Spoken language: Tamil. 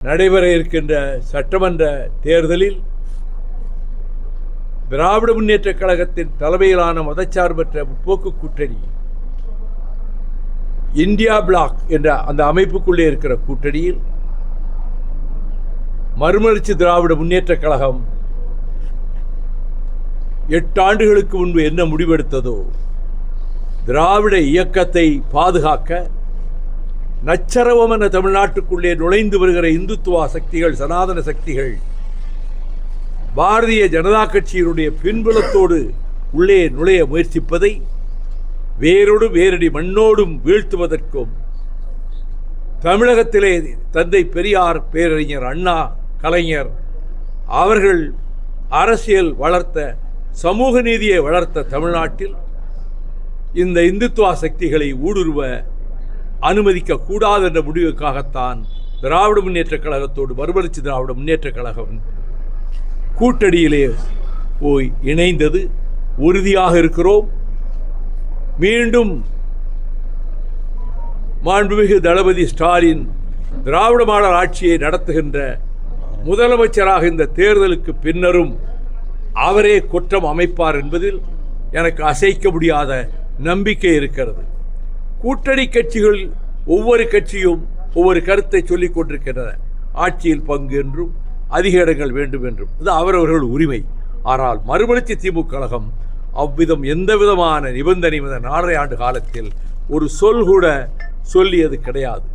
நடைபெற இருக்கின்ற சட்டமன்ற தேர்தலில் திராவிட முன்னேற்றக் கழகத்தின் தலைமையிலான மதச்சார்பற்ற முற்போக்கு கூட்டணி இந்தியா பிளாக் என்ற அந்த அமைப்புக்குள்ளே இருக்கிற கூட்டணியில் மறுமலர்ச்சி திராவிட முன்னேற்றக் கழகம் எட்டு ஆண்டுகளுக்கு முன்பு என்ன முடிவெடுத்ததோ திராவிட இயக்கத்தை பாதுகாக்க நச்சரவம் என தமிழ்நாட்டுக்குள்ளே நுழைந்து வருகிற இந்துத்துவா சக்திகள் சனாதன சக்திகள் பாரதிய ஜனதா கட்சியினுடைய பின்புலத்தோடு உள்ளே நுழைய முயற்சிப்பதை வேரோடு வேரடி மண்ணோடும் வீழ்த்துவதற்கும் தமிழகத்திலே தந்தை பெரியார் பேரறிஞர் அண்ணா கலைஞர் அவர்கள் அரசியல் வளர்த்த சமூக நீதியை வளர்த்த தமிழ்நாட்டில் இந்த இந்துத்துவா சக்திகளை ஊடுருவ அனுமதிக்க கூடாது என்ற முடிவுக்காகத்தான் திராவிட முன்னேற்ற கழகத்தோடு மறுமலர்ச்சி திராவிட முன்னேற்ற கழகம் கூட்டணியிலே போய் இணைந்தது. உறுதியாக இருக்கிறோம். மீண்டும் மாண்புமிகு தளபதி ஸ்டாலின் திராவிட மாடல் ஆட்சியை நடத்துகின்ற முதலமைச்சராக இந்த தேர்தலுக்கு பின்னரும் அவரே குற்றம் அமைப்பார் என்பதில் எனக்கு அசைக்க முடியாத நம்பிக்கை இருக்கிறது. கூட்டணி கட்சிகள் ஒவ்வொரு கட்சியும் ஒவ்வொரு கருத்தை சொல்லிக் கொண்டிருக்கின்றன. ஆட்சியில் பங்கு என்றும் அதிக இடங்கள் வேண்டும் என்றும். இது அவரவர்கள் உரிமை. ஆனால் மறுமலர்ச்சி திமுக கழகம் அவ்விதம் எந்த விதமான நிபந்தனை நாலரை ஆண்டு காலத்தில் ஒரு சொல் கூட சொல்லியது கிடையாது.